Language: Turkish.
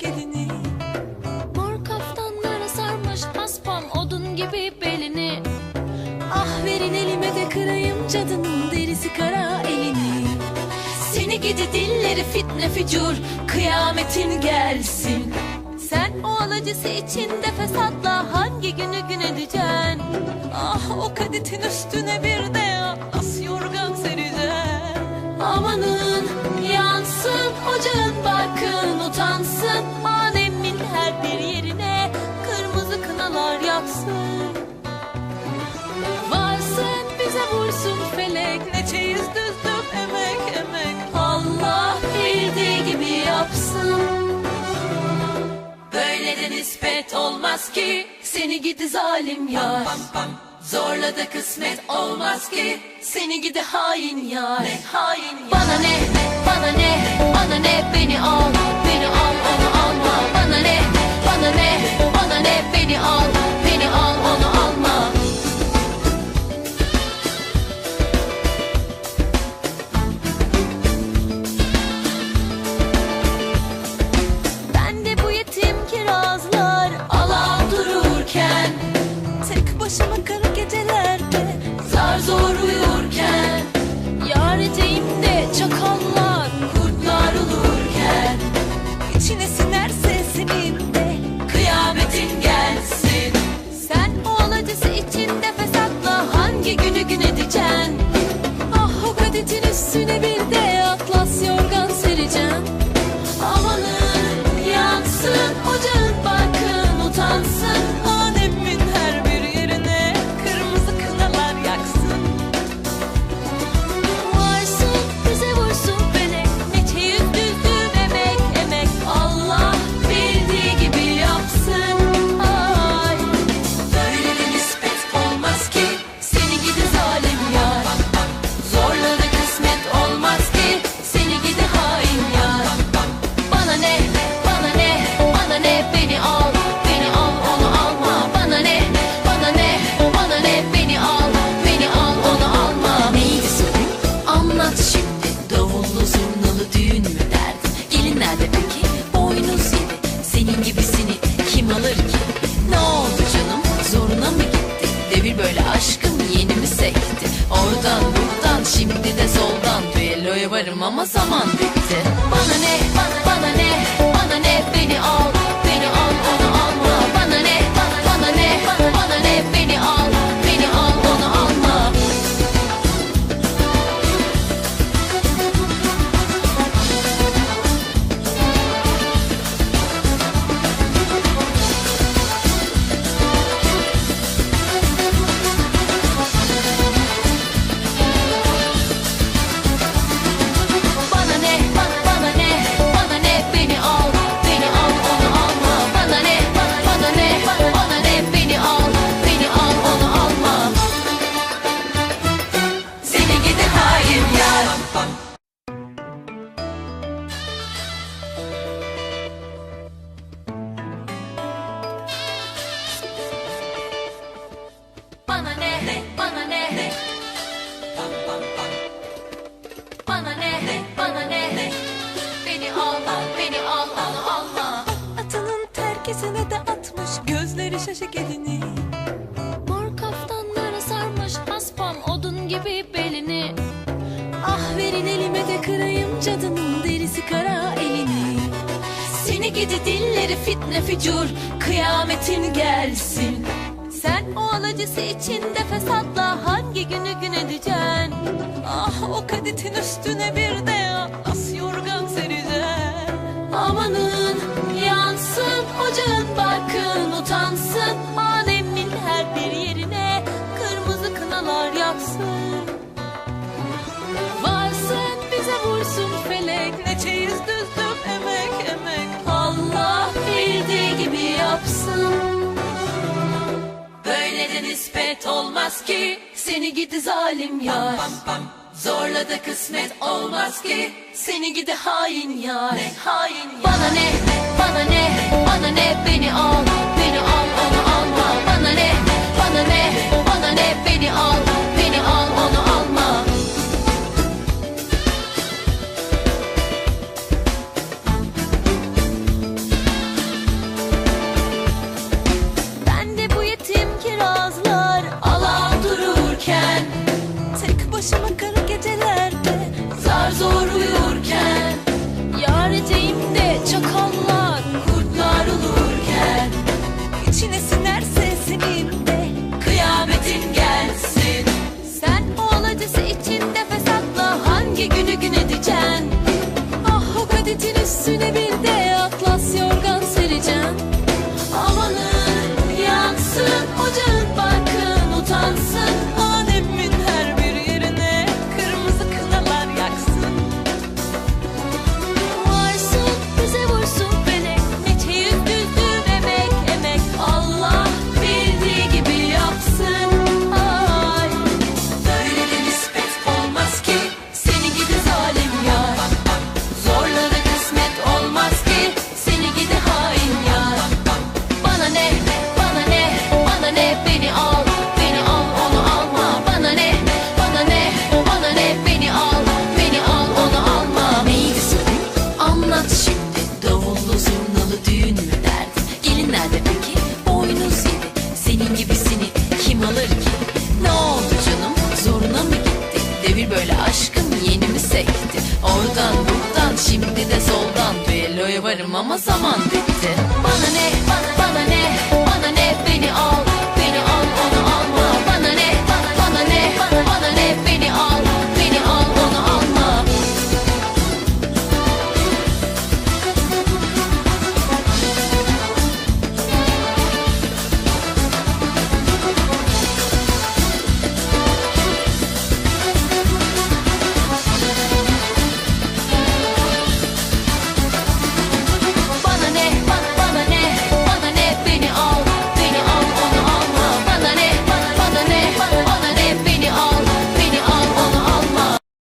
terkesine de atmış gözleri şaşık elini. Mor kaftanlara sarmış haspam odun gibi belini. Ah verin elime de kırayım cadının derisi kara elini. Seni gidi dilleri fitne fücur kıyametin gelsin. Sen o alıcısı içinde fesatla hangi günü gün edeceksin? Ah o kadetin üstüne bir de atlas yorgan sereceksin Amanın ocağın barkın utansın. Alemin her bir yerine kırmızı kınalar yaksın Varsın bize vursun felek. Ne çeyiz düzdüm emek emek. Allah bildiği gibi yapsın. Böyle de nispet olmaz ki Seni gidi zalim yar. Zorla da kısmet olmaz ki Seni gidi hain yar. Hain yar. Bana ne, bana ne, bana ne Beni al, beni al onu alma. Bana ne, bana ne, bana ne Beni al, beni al onu alma. Ben de bu yetim kirazlar alan dururken Tek başıma kara zar zor uyurken Yar eteğimde çakallar şimdi de soldan düelloya varım ama zaman bitti. Bana ne, bana, bana ne, bana ne beni al, şaşık elini. Mor kaftanlara sarmış haspam odun gibi belini. Ah verin elime de kırayım cadının derisi kara elini. Seni gidi dilleri fitne fücur kıyametin gelsin. Sen o alıcısı içinde fesatla hangi günü gün edeceksin? Ah o kadetin üstüne bir de atlas yorgan sereceksin Amanın yansın ocağın barkın nispet olmaz ki. Seni gidi zalim yar. Zorla da kısmet olmaz ki. Seni gidi hain yar. Hain yar. Bana ne, bana ne, Şimdi de soldan düelloya varım ama zaman bitti. Bana ne bana